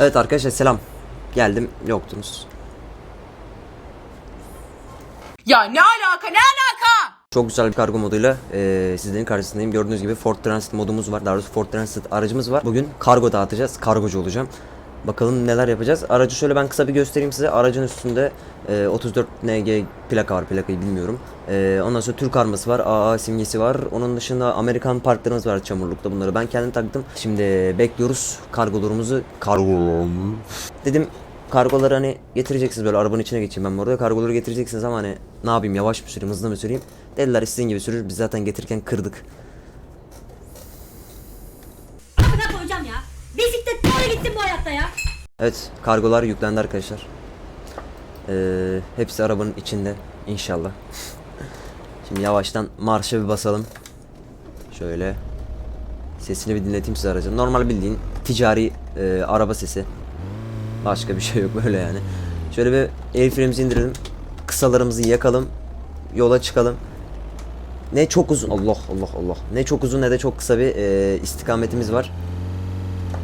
Evet arkadaşlar selam. Geldim yoktunuz. Ya ne alaka ne alaka? Çok güzel bir kargo moduyla eee sizlerin karşısındayım. Gördüğünüz gibi Ford Transit modumuz var. Daha doğrusu Ford Transit aracımız var. Bugün kargo dağıtacağız. Kargocu olacağım. Bakalım neler yapacağız. Aracı şöyle ben kısa bir göstereyim size. Aracın üstünde eee, 34 NG plaka var. Plakayı bilmiyorum. Eee, ondan sonra Türk arması var. AA simgesi var. Onun dışında Amerikan parklarımız var çamurlukta. Bunları ben kendim taktım. Şimdi bekliyoruz kargolarımızı. Kargolarımı. Dedim kargoları hani getireceksiniz böyle arabanın içine geçeyim ben bu arada. Kargoları getireceksiniz ama hani ne yapayım yavaş mı süreyim hızlı mı süreyim? Dediler istediğin gibi sürür. Biz zaten getirirken kırdık. Amına koyacağım ya. Bisiklet doğru gittin bu hayatta ya. Evet kargolar yüklendi arkadaşlar. Ee, hepsi arabanın içinde inşallah. Şimdi yavaştan marşa bir basalım. Şöyle sesini bir dinleteyim size aracın. Normal bildiğin ticari e, araba sesi. Başka bir şey yok böyle yani. Şöyle bir el frenimizi indirelim. Kısalarımızı yakalım. Yola çıkalım. Ne çok uzun Allah Allah Allah. Ne çok uzun ne de çok kısa bir e, istikametimiz var.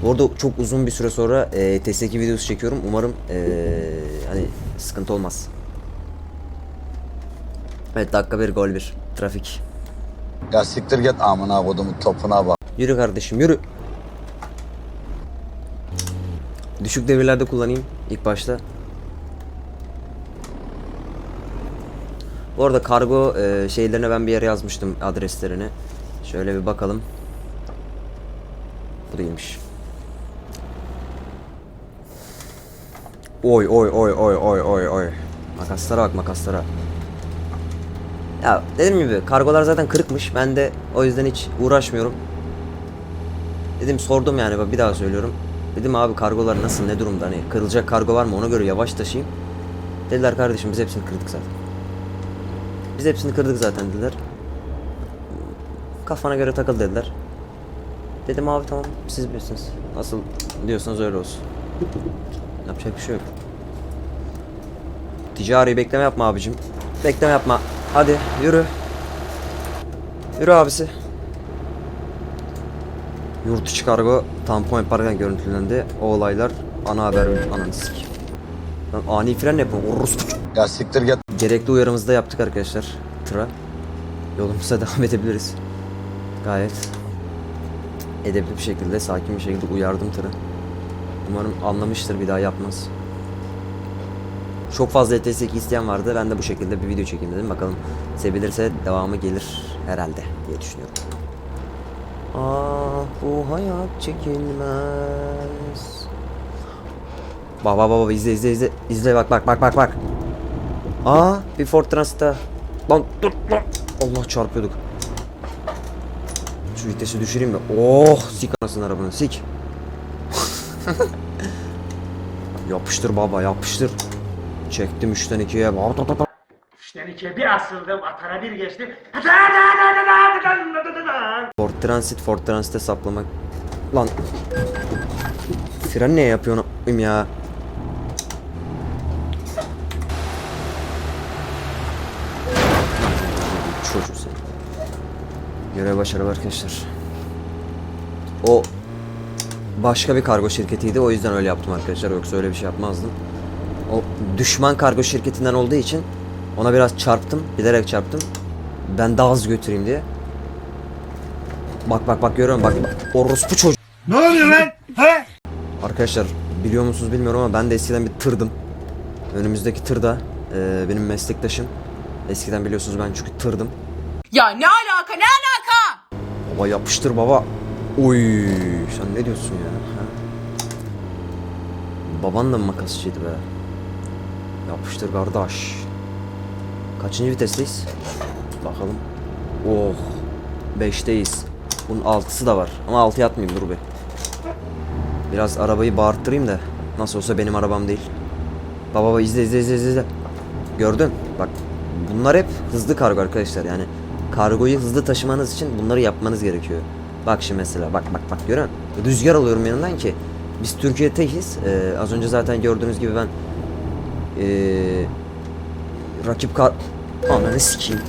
Bu arada çok uzun bir süre sonra e, TS2 videosu çekiyorum. Umarım e, hani sıkıntı olmaz. Evet dakika bir gol bir. Trafik. Ya siktir git amına kodumun topuna bak. Yürü kardeşim yürü. Düşük devirlerde kullanayım ilk başta. Bu arada kargo e, şeylerine ben bir yere yazmıştım adreslerini. Şöyle bir bakalım. Bu değilmiş. Oy oy oy oy oy oy oy. Makaslara bak makaslara. Ya dediğim gibi kargolar zaten kırıkmış. Ben de o yüzden hiç uğraşmıyorum. Dedim sordum yani bir daha söylüyorum. Dedim abi kargolar nasıl ne durumda hani kırılacak kargo var mı ona göre yavaş taşıyayım. Dediler kardeşim biz hepsini kırdık zaten. Biz hepsini kırdık zaten dediler. Kafana göre takıl dediler. Dedim abi tamam siz bilirsiniz. Nasıl diyorsanız öyle olsun. Yapacak bir şey yok. Ticari bekleme yapma abicim. Bekleme yapma. Hadi yürü. Yürü abisi. Yurt içi kargo tampon yaparken görüntülendi. O olaylar ana haber ananı sik. Lan ani fren yapıyorum. Orospu. Ya siktir git. Gerekli uyarımızı da yaptık arkadaşlar. Tıra. Yolumuza devam edebiliriz. Gayet edepli bir şekilde, sakin bir şekilde uyardım tırı. Umarım anlamıştır bir daha yapmaz. Çok fazla ETS2 isteyen vardı. Ben de bu şekilde bir video çekeyim dedim. Bakalım sevilirse devamı gelir herhalde diye düşünüyorum. Ah bu hayat çekilmez. Baba baba izle izle izle. İzle bak bak bak bak bak. Aa bir Ford Transit'te. Lan dur lan. Allah çarpıyorduk. Şu vitesi düşüreyim de. Oh sik anasını arabanı sik. yapıştır baba yapıştır. Çektim 3'ten 2'ye. İşten ikiye bir asıldım, atara bir geçtim. Ford Transit Ford Transit'e saplamak. Lan. Fren ne yapıyorsun ya? Çocuğu sen. Görev başarılı arkadaşlar. O başka bir kargo şirketiydi. O yüzden öyle yaptım arkadaşlar. Yoksa öyle bir şey yapmazdım. O düşman kargo şirketinden olduğu için ona biraz çarptım. Bilerek çarptım. Ben daha hızlı götüreyim diye. Bak bak bak görüyorum bak. Orospu çocuk. Ne oluyor lan? He? Arkadaşlar biliyor musunuz bilmiyorum ama ben de eskiden bir tırdım. Önümüzdeki tırda e, benim meslektaşım. Eskiden biliyorsunuz ben çünkü tırdım. Ya ne alaka ne alaka? Baba yapıştır baba. Oy sen ne diyorsun ya? Ha? Baban da mı makasçıydı be? Yapıştır kardeş. Kaçıncı vitesteyiz? Bakalım. Oh. 5'teyiz. Bunun 6'sı da var. Ama 6'ya atmayayım dur be. Biraz arabayı bağırttırayım da. Nasıl olsa benim arabam değil. Baba baba izle izle izle izle. Gördün? Bak bunlar hep hızlı kargo arkadaşlar yani. Kargoyu hızlı taşımanız için bunları yapmanız gerekiyor. Bak şimdi mesela bak bak bak musun? Rüzgar alıyorum yanından ki. Biz Türkiye'deyiz. Ee, az önce zaten gördüğünüz gibi ben ee, rakip kar... Ananı sikeyim.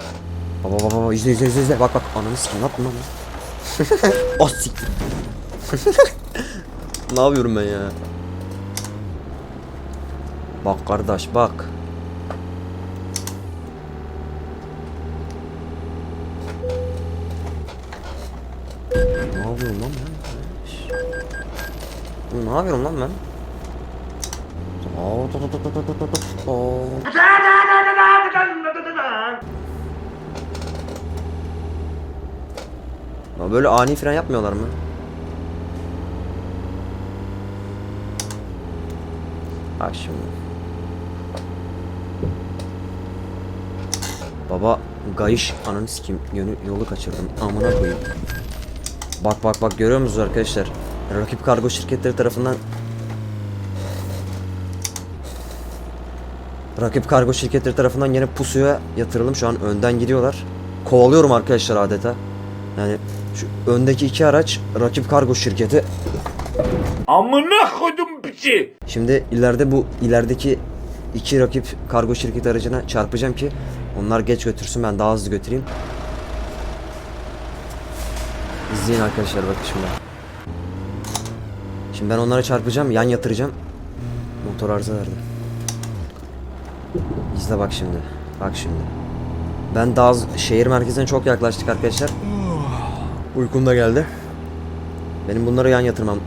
Ah, baba baba baba izle izle izle izle bak bak ananı sikeyim ne yaptın lan? ah siktir. ne yapıyorum ben ya? Bak kardeş bak. Yapıyorum lan ben? Ne yapıyorum lan ben? Ya böyle ani fren yapmıyorlar mı? Bak şimdi. Baba gayış ananı sikeyim yönü yolu kaçırdım amına koyayım. Bak bak bak görüyor musunuz arkadaşlar? Rakip kargo şirketleri tarafından Rakip kargo şirketleri tarafından yine pusuya yatırıldım. Şu an önden gidiyorlar. Kovalıyorum arkadaşlar adeta. Yani şu öndeki iki araç rakip kargo şirketi. Amına kodum piçi. Şimdi ileride bu ilerideki iki rakip kargo şirketi aracına çarpacağım ki onlar geç götürsün ben daha hızlı götüreyim. İzleyin arkadaşlar bakın şimdi. Şimdi ben onlara çarpacağım, yan yatıracağım. Motor arıza verdi. İzle bak şimdi. Bak şimdi. Ben daha şehir merkezine çok yaklaştık arkadaşlar. Uykum da geldi. Benim bunları yan yatırmam.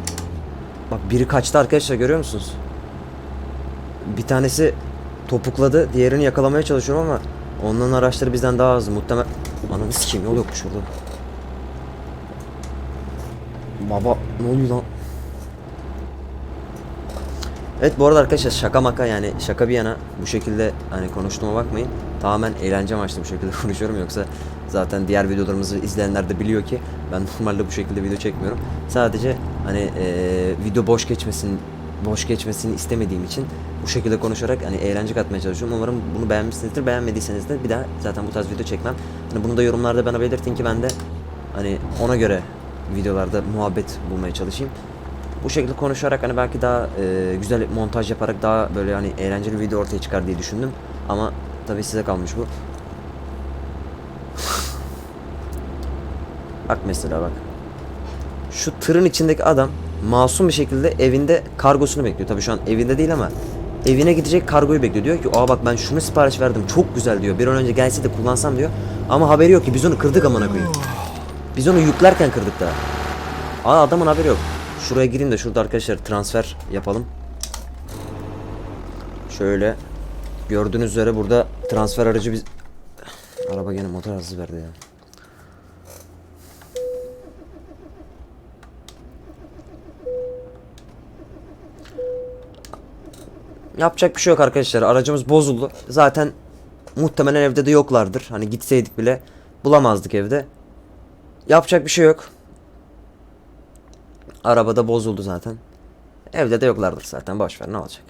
Bak biri kaçtı arkadaşlar görüyor musunuz? Bir tanesi topukladı, diğerini yakalamaya çalışıyorum ama onların araçları bizden daha hızlı. Muhtemel... Ananı sikeyim yol yokmuş orada. Baba ne oluyor lan? Evet bu arada arkadaşlar şaka maka yani şaka bir yana bu şekilde hani konuştuğuma bakmayın. Tamamen eğlence amaçlı bu şekilde konuşuyorum yoksa zaten diğer videolarımızı izleyenler de biliyor ki ben normalde bu şekilde video çekmiyorum. Sadece hani eee, video boş geçmesin boş geçmesini istemediğim için bu şekilde konuşarak hani eğlence katmaya çalışıyorum. Umarım bunu beğenmişsinizdir. Beğenmediyseniz de bir daha zaten bu tarz video çekmem. Hani bunu da yorumlarda bana belirtin ki ben de hani ona göre videolarda muhabbet bulmaya çalışayım. Bu şekilde konuşarak hani belki daha e, güzel montaj yaparak daha böyle hani eğlenceli bir video ortaya çıkar diye düşündüm. Ama tabii size kalmış bu. bak mesela bak. Şu tırın içindeki adam masum bir şekilde evinde kargosunu bekliyor. Tabii şu an evinde değil ama evine gidecek kargoyu bekliyor. Diyor ki aa bak ben şunu sipariş verdim çok güzel diyor. Bir an önce gelse de kullansam diyor. Ama haberi yok ki biz onu kırdık amına koyayım. Biz onu yüklerken kırdık daha. Aa adamın haberi yok. Şuraya gireyim de şurada arkadaşlar transfer yapalım. Şöyle gördüğünüz üzere burada transfer aracı biz Araba gene motor hızı verdi ya. Yapacak bir şey yok arkadaşlar. Aracımız bozuldu. Zaten muhtemelen evde de yoklardır. Hani gitseydik bile bulamazdık evde. Yapacak bir şey yok. Arabada bozuldu zaten. Evde de yoklardır zaten. Boş ver ne olacak.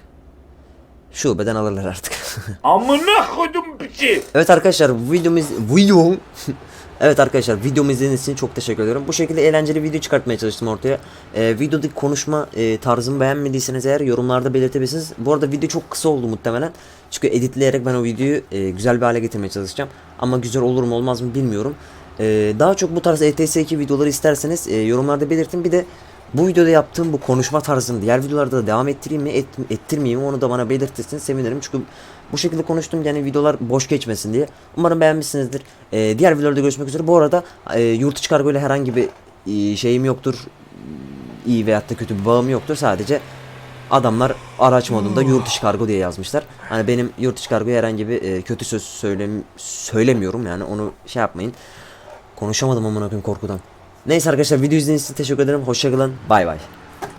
Şubeden alırlar artık. Amına kodum piçi. evet arkadaşlar bu videomuz video Evet arkadaşlar videomu izlediğiniz için çok teşekkür ediyorum. Bu şekilde eğlenceli video çıkartmaya çalıştım ortaya. Ee, videodaki konuşma e, tarzımı beğenmediyseniz eğer yorumlarda belirtebilirsiniz. Bu arada video çok kısa oldu muhtemelen. Çünkü editleyerek ben o videoyu e, güzel bir hale getirmeye çalışacağım. Ama güzel olur mu olmaz mı bilmiyorum. Ee, daha çok bu tarz ETS2 videoları isterseniz e, yorumlarda belirtin. Bir de bu videoda yaptığım bu konuşma tarzını diğer videolarda da devam ettireyim mi et, ettirmeyeyim mi onu da bana belirtirseniz sevinirim. Çünkü bu şekilde konuştum yani videolar boş geçmesin diye. Umarım beğenmişsinizdir. Ee, diğer videolarda görüşmek üzere. Bu arada e, yurt içi kargo ile herhangi bir e, şeyim yoktur. İyi veyahut da kötü bir bağım yoktur. Sadece adamlar araç modunda yurt içi kargo diye yazmışlar. Hani benim yurt içi kargoya herhangi bir e, kötü söz söylem söylemiyorum yani onu şey yapmayın. Konuşamadım amına koyayım korkudan. Neyse arkadaşlar video izlediğiniz için teşekkür ederim. Hoşçakalın. Bay bay.